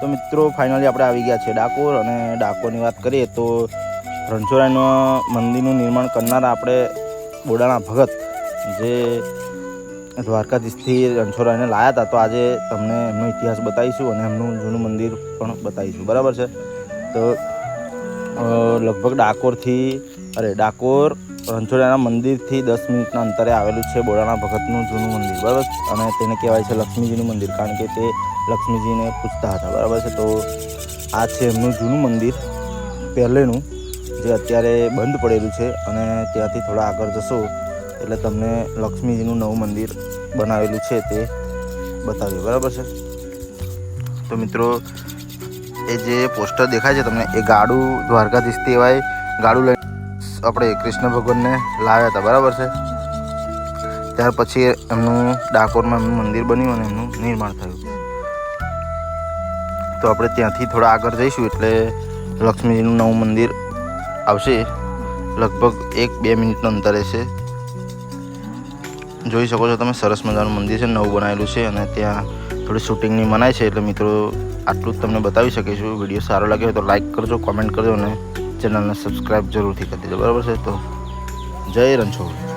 તો મિત્રો ફાઇનલી આપણે આવી ગયા છે ડાકોર અને ડાકોરની વાત કરીએ તો રણછોડરાયનું મંદિરનું નિર્માણ કરનારા આપણે બોડાણા ભગત જે દ્વારકાધીશથી રણછોડરાયને લાયા હતા, તો આજે તમને એમનો ઇતિહાસ બતાવીશું અને એમનું જૂનું મંદિર પણ બતાવીશું. બરાબર છે? તો લગભગ ડાકોરથી, અરે, ડાકોર રણછોડિયાના મંદિરથી દસ મિનિટના અંતરે આવેલું છે બોડાણા ભગતનું જૂનું મંદિર, બરાબર? અને તેને કહેવાય છે લક્ષ્મીજીનું મંદિર, કારણ કે તે લક્ષ્મીજીને પૂજતા હતા, બરાબર છે? તો આ છે એમનું જૂનું મંદિર, પહેલેનું, જે અત્યારે બંધ પડેલું છે અને ત્યાંથી થોડા આગળ જશો એટલે તમને લક્ષ્મીજીનું નવું મંદિર બનાવેલું છે તે બતાવ્યું બરાબર છે? તો મિત્રો એ જે પોસ્ટર દેખાય છે તમને, એ ગાડું દ્વારકાધીશ તેવાય ગાડું લઈને આપણે કૃષ્ણ ભગવાનને લાવ્યા હતા, બરાબર છે? ત્યાર પછી એમનું ડાકોરમાં એમનું મંદિર બન્યું અને એમનું નિર્માણ થયું. તો આપણે ત્યાંથી થોડા આગળ જઈશું એટલે લક્ષ્મીજીનું નવું મંદિર આવશે. લગભગ એક બે મિનિટનું અંતરે છે જોઈ શકો છો તમે, સરસ મજાનું મંદિર છે, નવું બનાવેલું છે અને ત્યાં થોડી શૂટિંગની મનાય છે. એટલે મિત્રો આટલું જ તમને બતાવી શકીશું. વીડિયો સારો લાગ્યો હોય તો લાઈક કરજો કોમેન્ટ કરજો અને ચેનલને સબસ્ક્રાઈબ જરૂરથી કરી દેજો. બરાબર છે? તો જય રણછોડ.